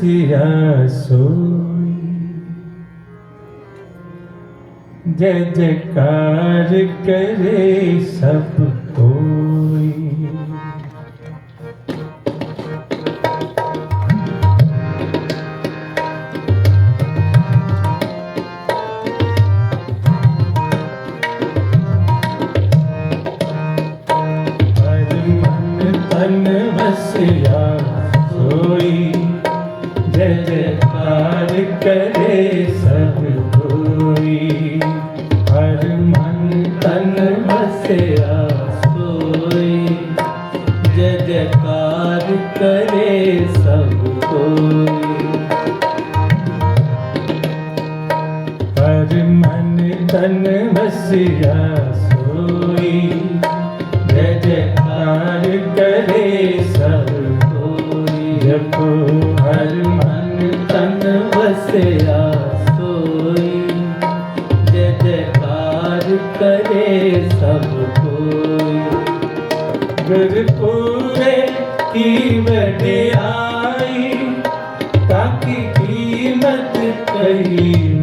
ਵਸਿਆ ਸੋਈ ਜੈ ਜੈਕਾਰ ਕਰੇ ਸਭ ਮਨ ਵਸਿਆ ਸੋਈ, ਜੈ ਜੈਕਾਰ ਕਰੇ ਸਭ ਕੋਈ ਜਪੋ ਹਰ ਮਨ ਤਨ ਵਸਿਆ ਸੋਈ, ਜੈ ਜੈਕਾਰ ਕਰੇ ਸਭ ਕੋਈ। ਗੁਰਪੂਰੇ ਕੀ ਵਡਿਆਈ ਤਾਕੀ ਕੀਮਤ ਕਹੀ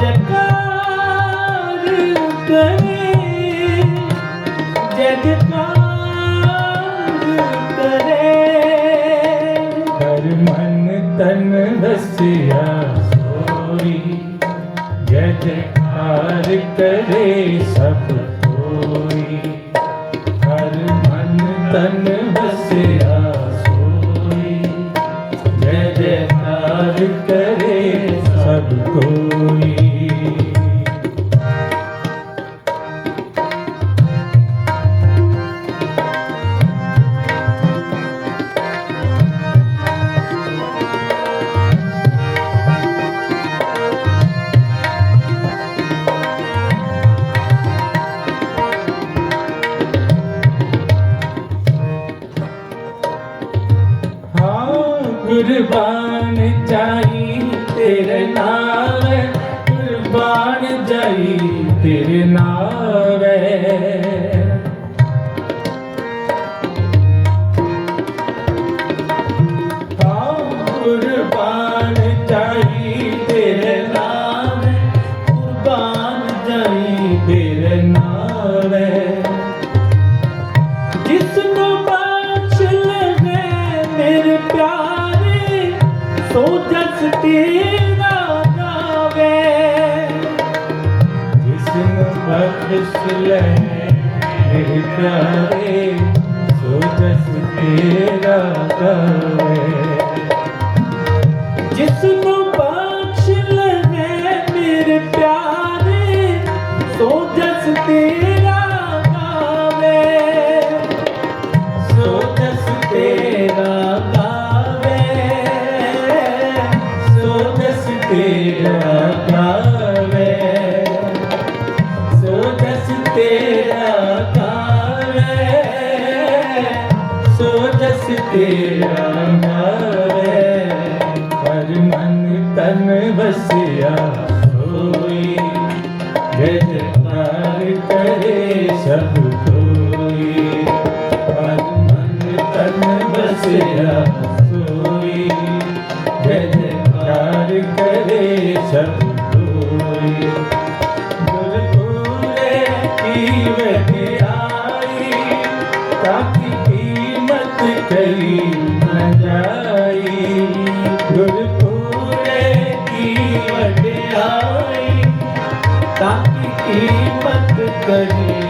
ਜੈ ਕਰੇ ਜੈ ਕਰੇ। ਹਰ ਮਨ ਤਨ ਵਸਿਆ ਸੋਈ ਜੈ ਜੈਕਾਰ ਕਰੇ ਸਭ ਕੋਈ ਹਰ ਮਨ ਤਨ ਵਸਿਆ ਨੂੰ ਬਖਸ਼ ਲੈ ਮੇਰੇ ਪਿਆਰੇ ਸੋ ਸਭ ਕੋਈ ਮਨ ਮਨ ਤਨ ਬਸਿਆ ਸੋਈ ਜਦ ਪਿਆਰ ਕਰੇ ਸਭ ਕੋਈ ਗੁਰ ਪੂਰੇ ਕੀ ਵਖਿਆਈ ਤਾਂ ਕੀ ਕੀਮਤ ਕਈ ਨ ਜਾਈ ਗੁਰ ਪੂਰੇ ਕੀ ਵਖਿਆਈ ਤਾਂ ਕੀ ਕੀਮਤ ਕਈ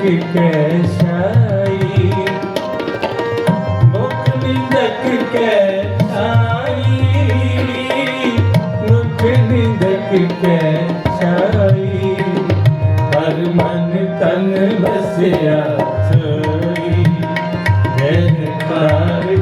ਨਿੰਦਕ ਕੈ ਸਾਈ ਮੁਖ ਨਿੰਦਕ ਕੈ ਸਾਈ ਮੁਖ ਨਿੰਦਕ ਕੈ ਸਾਈ ਹਰ ਮਨ ਤਨ ਵਸਿਆ ਸੋਈ ਜਨ ਕਾਰ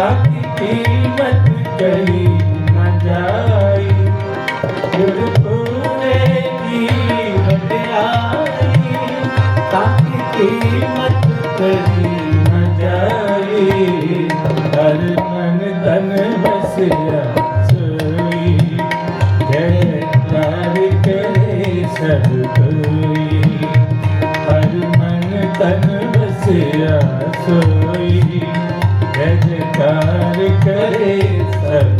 ਕਾਕੀ ਕੀਮਤ ਕਹੀ ਨਾ ਜਾਈ ਗੁਰਪੂਰੇ ਦੀ ਵਡਿਆਈ ਕਾਕੀ ਕੀਮਤ ਕਹੀ ਨਾ ਜਾਈ ਹਰ ਮਨ ਤਨ ਵਸਿਆ ਸੋਈ ਜੈ ਤਾਰ ਕਰੇ ਸਭ ਕੋਈ ਹਰ ਮਨ ਤਨ ਵਸਿਆ ਸੋਈ जयकार करे सब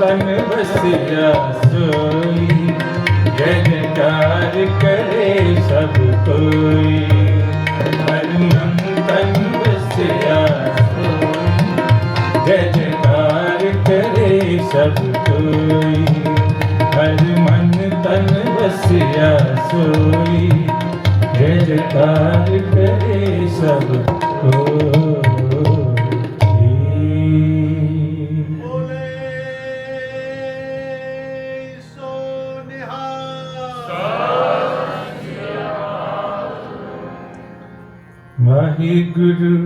ਤਨ ਵਸਿਆ ਸੋਈ ਜੈ ਕਰੇ ਸਭ ਕੋਈ ਹਰ ਮਨ ਤਨ ਵਸਿਆ ਸੋਈ ਜੈ ਕਰੇ ਸਭ ਕੋਈ ਹਰ ਮਨ ਤਨ ਵਸਿਆ ਸੋਈ ਜੈ ਕਰੇ ਸਭ good